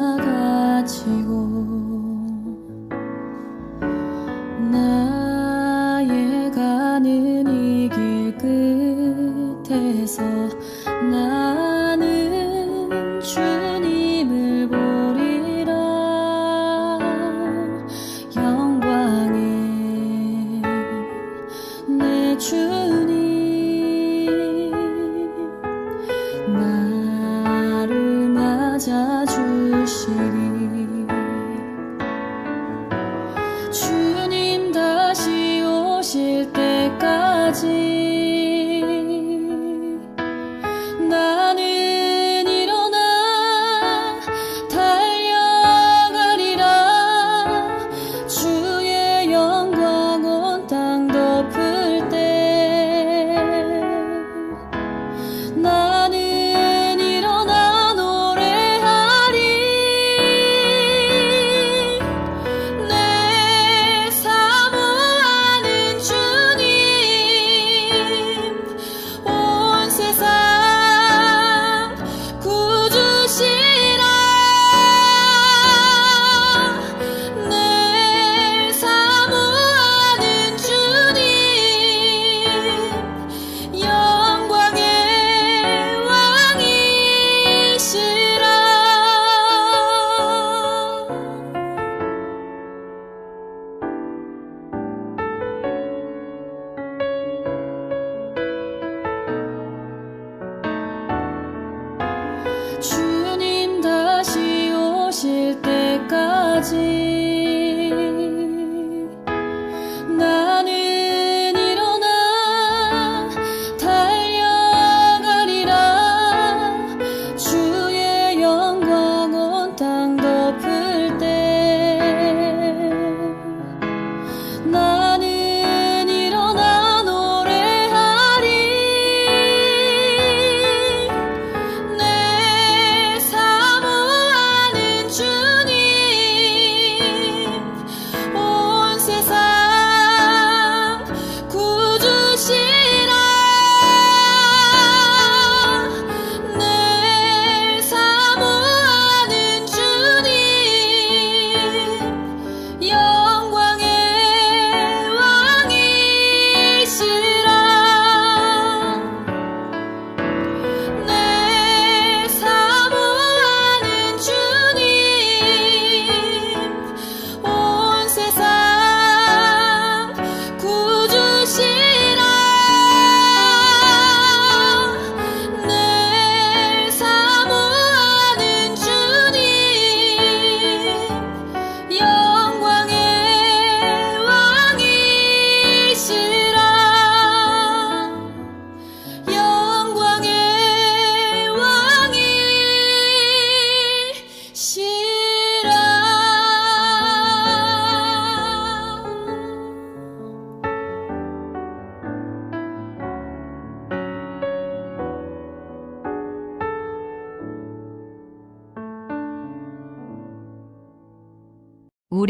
가 지고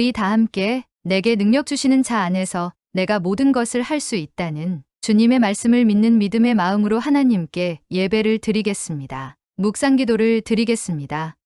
우리 다 함께 내게 능력 주시는 자 안에서 내가 모든 것을 할 수 있다는 주님의 말씀을 믿는 믿음의 마음으로 하나님께 예배를 드리겠습니다. 묵상 기도를 드리겠습니다.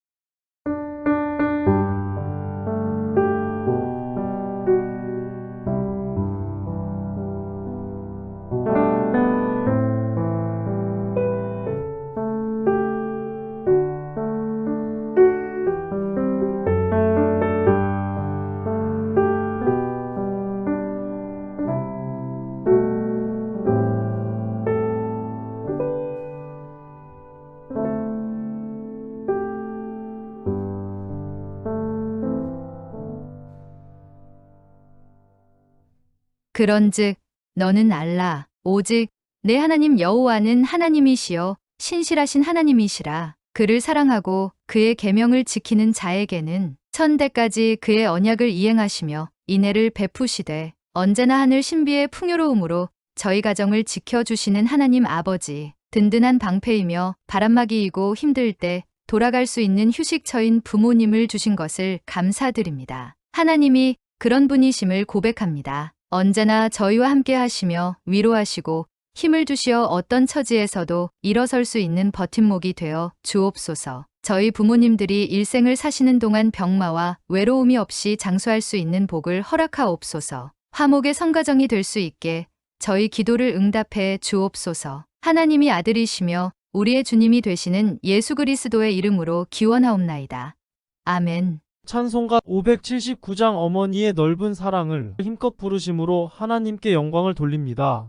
그런즉 너는 알라 오직 내 하나님 여호와는 하나님이시여 신실하신 하나님이시라 그를 사랑하고 그의 계명을 지키는 자에게는 천대까지 그의 언약을 이행하시며 인애를 베푸시되 언제나 하늘 신비의 풍요로움으로 저희 가정을 지켜주시는 하나님 아버지 든든한 방패이며 바람막이이고 힘들 때 돌아갈 수 있는 휴식처인 부모님을 주신 것을 감사드립니다. 하나님이 그런 분이심을 고백합니다. 언제나 저희와 함께 하시며 위로하시고 힘을 주시어 어떤 처지에서도 일어설 수 있는 버팀목이 되어 주옵소서. 저희 부모님들이 일생을 사시는 동안 병마와 외로움이 없이 장수할 수 있는 복을 허락하옵소서. 화목의 성가정이 될 수 있게 저희 기도를 응답해 주옵소서. 하나님이 아들이시며 우리의 주님이 되시는 예수 그리스도의 이름으로 기원하옵나이다. 아멘. 찬송가 579장 어머니의 넓은 사랑을 힘껏 부르심으로 하나님께 영광을 돌립니다.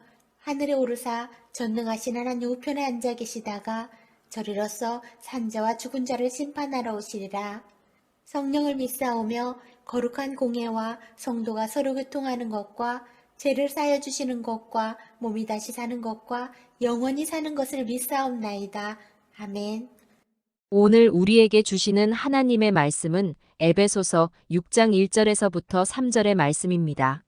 하늘에 오르사 전능하신 하나님 우편에 앉아 계시다가 저리로서 산자와 죽은 자를 심판하러 오시리라. 성령을 믿사오며 거룩한 공예와 성도가 서로 교통하는 것과 죄를 쌓여 주시는 것과 몸이 다시 사는 것과 영원히 사는 것을 믿사옵나이다. 아멘. 오늘 우리에게 주시는 하나님의 말씀은 에베소서 6장 1절에서부터 3절의 말씀입니다.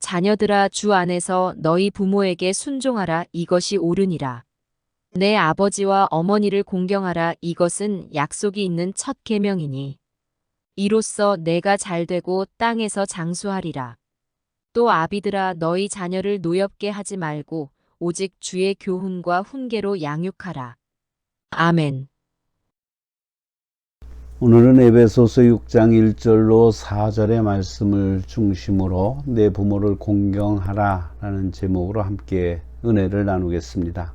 자녀들아 주 안에서 너희 부모에게 순종하라 이것이 옳으니라. 내 아버지와 어머니를 공경하라 이것은 약속이 있는 첫 계명이니. 이로써 내가 잘되고 땅에서 장수하리라. 또 아비들아 너희 자녀를 노엽게 하지 말고 오직 주의 교훈과 훈계로 양육하라. 아멘. 오늘은 에베소서 6장 1절로 4절의 말씀을 중심으로 내 부모를 공경하라 라는 제목으로 함께 은혜를 나누겠습니다.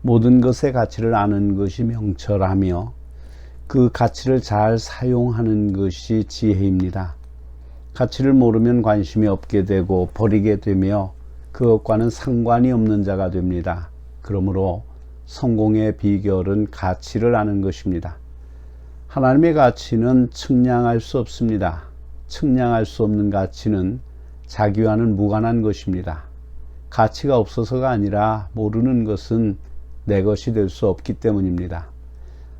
모든 것의 가치를 아는 것이 명철하며 그 가치를 잘 사용하는 것이 지혜입니다. 가치를 모르면 관심이 없게 되고 버리게 되며 그것과는 상관이 없는 자가 됩니다. 그러므로 성공의 비결은 가치를 아는 것입니다. 하나님의 가치는 측량할 수 없습니다. 측량할 수 없는 가치는 자기와는 무관한 것입니다. 가치가 없어서가 아니라 모르는 것은 내 것이 될 수 없기 때문입니다.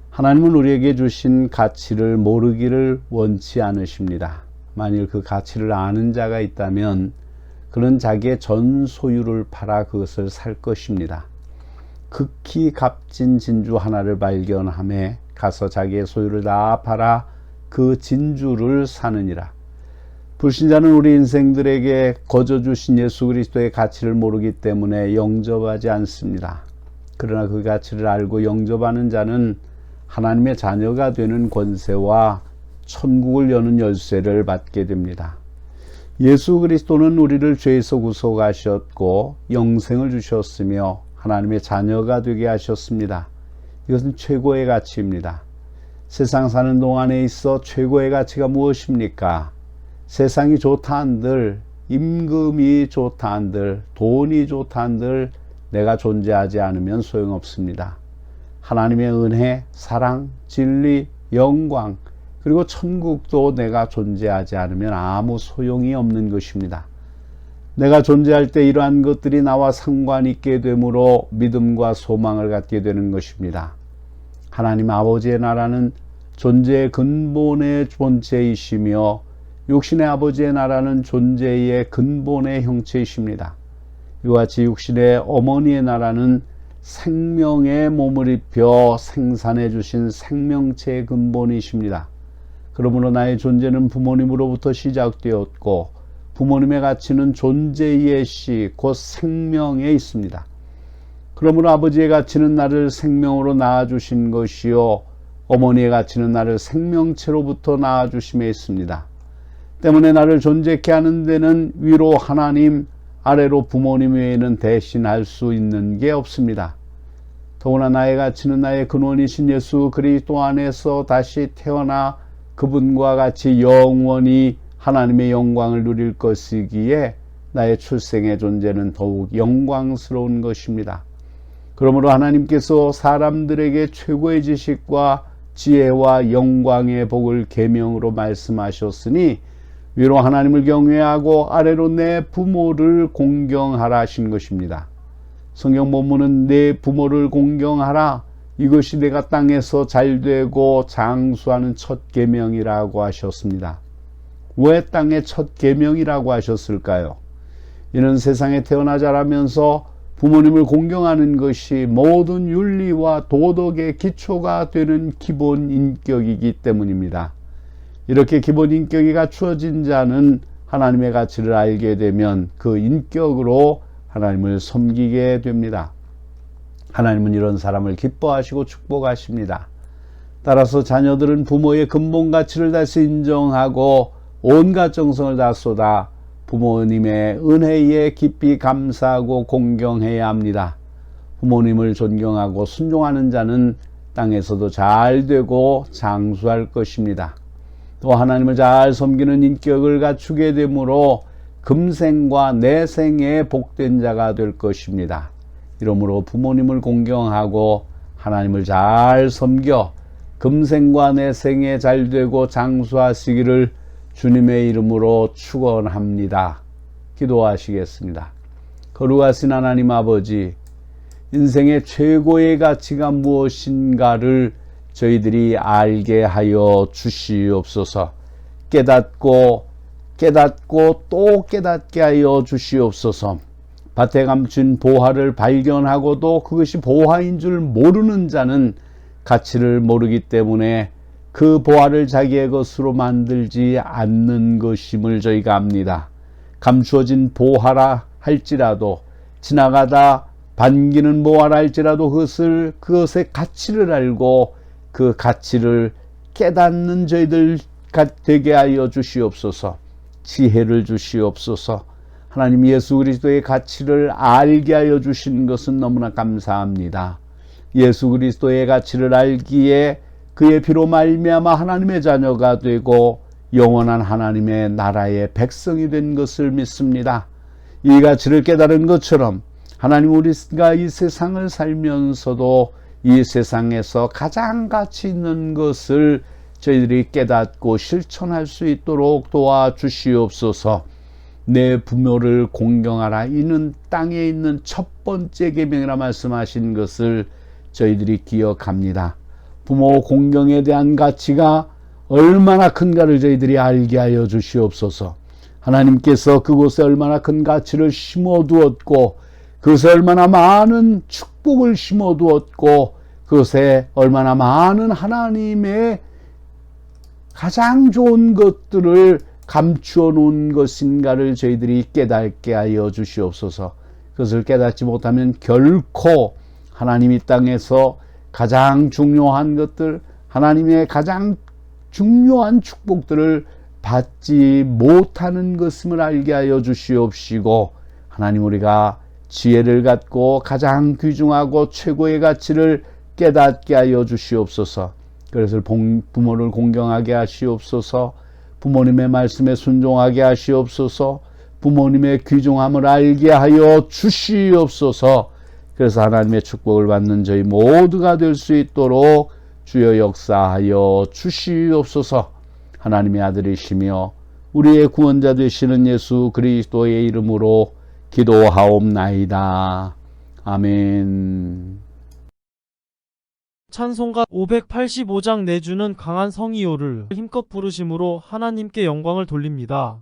하나님은 우리에게 주신 가치를 모르기를 원치 않으십니다. 만일 그 가치를 아는 자가 있다면 그는 자기의 전 소유를 팔아 그것을 살 것입니다. 극히 값진 진주 하나를 발견함에 가서 자기의 소유를 다 팔아 그 진주를 사느니라. 불신자는 우리 인생들에게 거저 주신 예수 그리스도의 가치를 모르기 때문에 영접하지 않습니다. 그러나 그 가치를 알고 영접하는 자는 하나님의 자녀가 되는 권세와 천국을 여는 열쇠를 받게 됩니다. 예수 그리스도는 우리를 죄에서 구속하셨고 영생을 주셨으며 하나님의 자녀가 되게 하셨습니다. 이것은 최고의 가치입니다. 세상 사는 동안에 있어 최고의 가치가 무엇입니까? 세상이 좋다 한들, 임금이 좋다 한들, 돈이 좋다 한들 내가 존재하지 않으면 소용없습니다. 하나님의 은혜, 사랑, 진리, 영광, 그리고 천국도 내가 존재하지 않으면 아무 소용이 없는 것입니다. 내가 존재할 때 이러한 것들이 나와 상관 있게 되므로 믿음과 소망을 갖게 되는 것입니다. 하나님 아버지의 나라는 존재의 근본의 본체이시며 육신의 아버지의 나라는 존재의 근본의 형체이십니다. 이와 같이 육신의 어머니의 나라는 생명의 몸을 입혀 생산해 주신 생명체의 근본이십니다. 그러므로 나의 존재는 부모님으로부터 시작되었고 부모님의 가치는 존재의 시, 곧 생명에 있습니다. 그러므로 아버지의 가치는 나를 생명으로 낳아주신 것이요 어머니의 가치는 나를 생명체로부터 낳아주심에 있습니다. 때문에 나를 존재케 하는 데는 위로 하나님, 아래로 부모님 외에는 대신할 수 있는 게 없습니다. 더구나 나의 가치는 나의 근원이신 예수 그리스도 안에서 다시 태어나 그분과 같이 영원히 하나님의 영광을 누릴 것이기에 나의 출생의 존재는 더욱 영광스러운 것입니다. 그러므로 하나님께서 사람들에게 최고의 지식과 지혜와 영광의 복을 계명으로 말씀하셨으니 위로 하나님을 경외하고 아래로 내 부모를 공경하라 하신 것입니다. 성경 본문은 내 부모를 공경하라 이것이 내가 땅에서 잘 되고 장수하는 첫 계명이라고 하셨습니다. 왜 땅의 첫 계명이라고 하셨을까요? 이는 세상에 태어나 자라면서 부모님을 공경하는 것이 모든 윤리와 도덕의 기초가 되는 기본 인격이기 때문입니다. 이렇게 기본 인격이 갖추어진 자는 하나님의 가치를 알게 되면 그 인격으로 하나님을 섬기게 됩니다. 하나님은 이런 사람을 기뻐하시고 축복하십니다. 따라서 자녀들은 부모의 근본 가치를 다시 인정하고 온갖 정성을 다 쏟아 부모님의 은혜에 깊이 감사하고 공경해야 합니다. 부모님을 존경하고 순종하는 자는 땅에서도 잘 되고 장수할 것입니다. 또 하나님을 잘 섬기는 인격을 갖추게 되므로 금생과 내생에 복된 자가 될 것입니다. 이러므로 부모님을 공경하고 하나님을 잘 섬겨 금생과 내생에 잘 되고 장수하시기를 주님의 이름으로 축원합니다. 기도하시겠습니다. 거룩하신 하나님 아버지, 인생의 최고의 가치가 무엇인가를 저희들이 알게 하여 주시옵소서. 깨닫고 깨닫고 또 깨닫게 하여 주시옵소서. 밭에 감춘 보화를 발견하고도 그것이 보화인 줄 모르는 자는 가치를 모르기 때문에 그 보화를 자기의 것으로 만들지 않는 것임을 저희가 압니다. 감추어진 보화라 할지라도 지나가다 반기는 보화라 할지라도 그것을 그것의 가치를 알고 그 가치를 깨닫는 저희들 되게 하여 주시옵소서. 지혜를 주시옵소서. 하나님 예수 그리스도의 가치를 알게 하여 주신 것은 너무나 감사합니다. 예수 그리스도의 가치를 알기에 그의 피로 말미암아 하나님의 자녀가 되고 영원한 하나님의 나라의 백성이 된 것을 믿습니다. 이 가치를 깨달은 것처럼 하나님 우리가 이 세상을 살면서도 이 세상에서 가장 가치 있는 것을 저희들이 깨닫고 실천할 수 있도록 도와주시옵소서. 내 부모를 공경하라. 이는 땅에 있는 첫 번째 계명이라 말씀하신 것을 저희들이 기억합니다. 부모 공경에 대한 가치가 얼마나 큰가를 저희들이 알게 하여 주시옵소서. 하나님께서 그곳에 얼마나 큰 가치를 심어 두었고 그것에 얼마나 많은 축복을 심어 두었고 그것에 얼마나 많은 하나님의 가장 좋은 것들을 감추어 놓은 것인가를 저희들이 깨닫게 하여 주시옵소서. 그것을 깨닫지 못하면 결코 하나님 이 땅에서 가장 중요한 것들, 하나님의 가장 중요한 축복들을 받지 못하는 것임을 알게 하여 주시옵시고, 하나님 우리가 지혜를 갖고 가장 귀중하고 최고의 가치를 깨닫게 하여 주시옵소서. 그래서 부모를 공경하게 하시옵소서. 부모님의 말씀에 순종하게 하시옵소서. 부모님의 귀중함을 알게 하여 주시옵소서. 그래서 하나님의 축복을 받는 저희 모두가 될 수 있도록 주여 역사하여 주시옵소서. 하나님의 아들이시며 우리의 구원자 되시는 예수 그리스도의 이름으로 기도하옵나이다. 아멘. 찬송가 585장 내주는 강한 성이요를 힘껏 부르심으로 하나님께 영광을 돌립니다.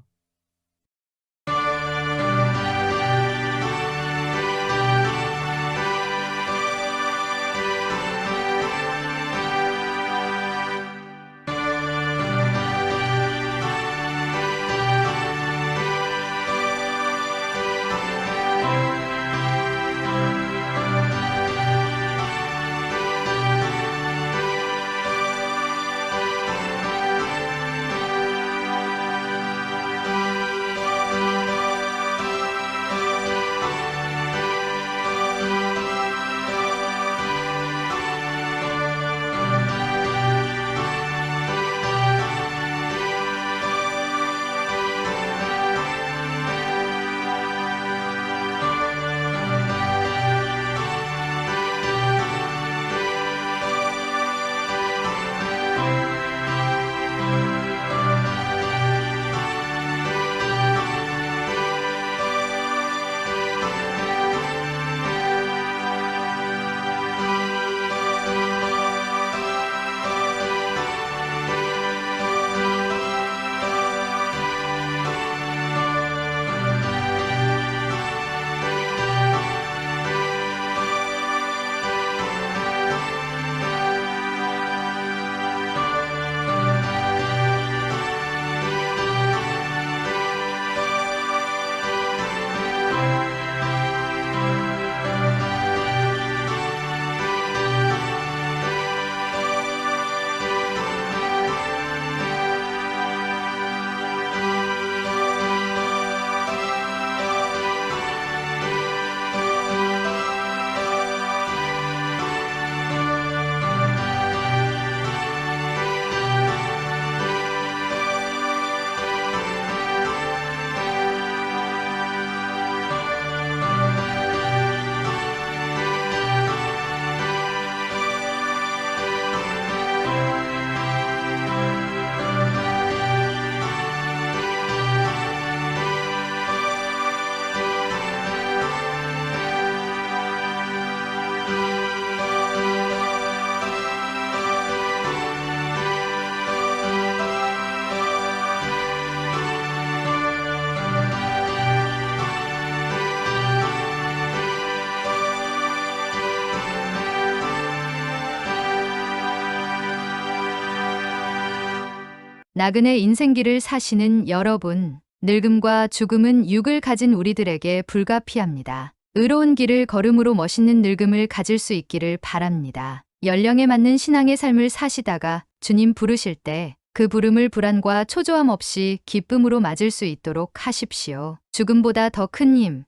나그네 인생길을 사시는 여러분, 늙음과 죽음은 육을 가진 우리들에게 불가피합니다. 의로운 길을 걸음으로 멋있는 늙음을 가질 수 있기를 바랍니다. 연령에 맞는 신앙의 삶을 사시다가 주님 부르실 때 그 부름을 불안과 초조함 없이 기쁨으로 맞을 수 있도록 하십시오. 죽음보다 더 큰 힘,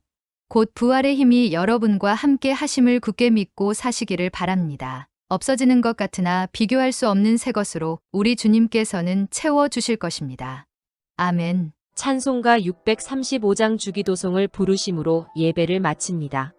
곧 부활의 힘이 여러분과 함께 하심을 굳게 믿고 사시기를 바랍니다. 없어지는 것 같으나 비교할 수 없는 새 것으로 우리 주님께서는 채워 주실 것입니다. 아멘. 찬송가 635장 주기도송을 부르심으로 예배를 마칩니다.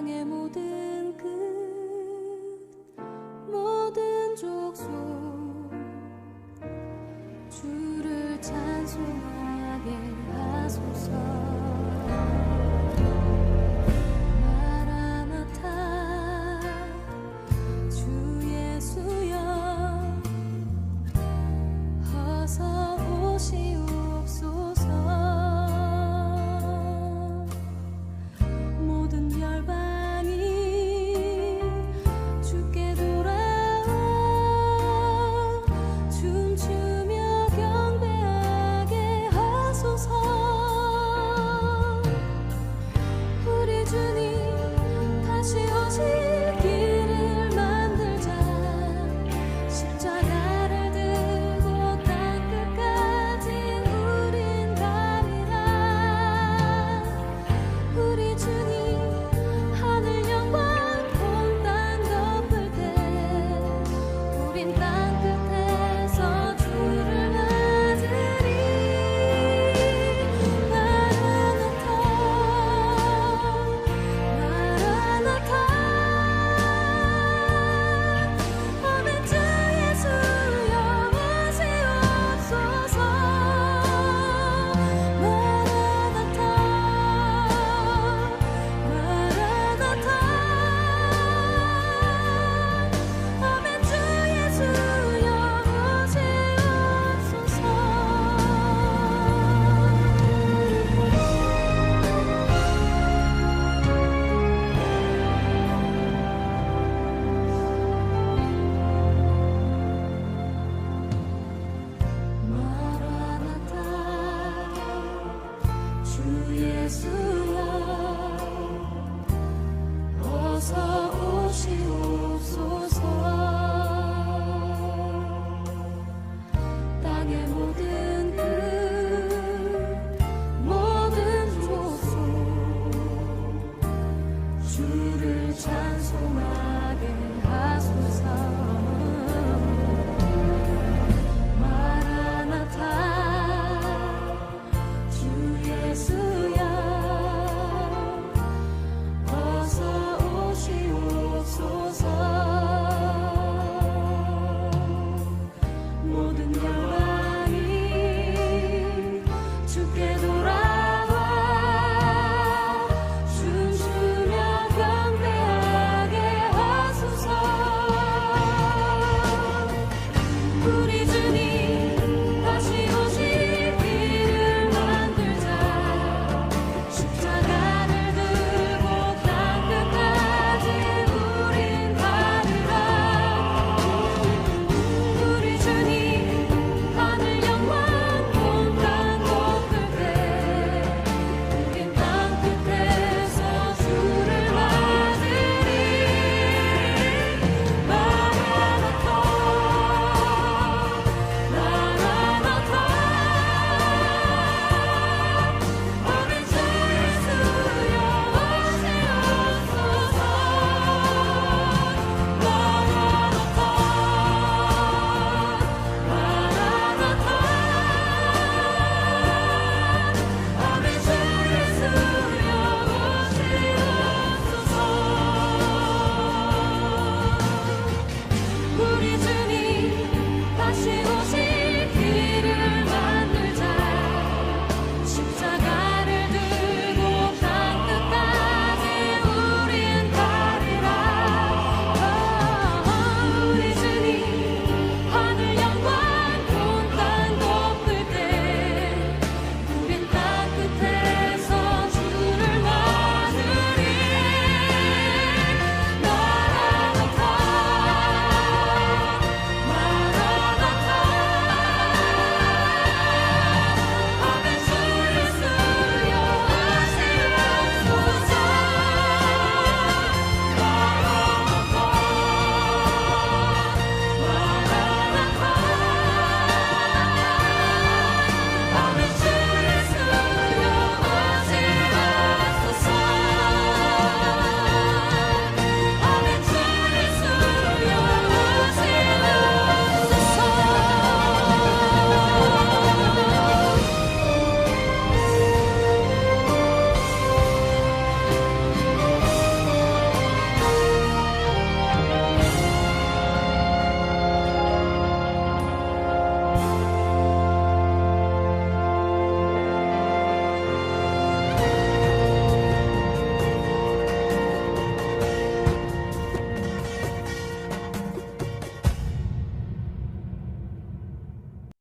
끝 모든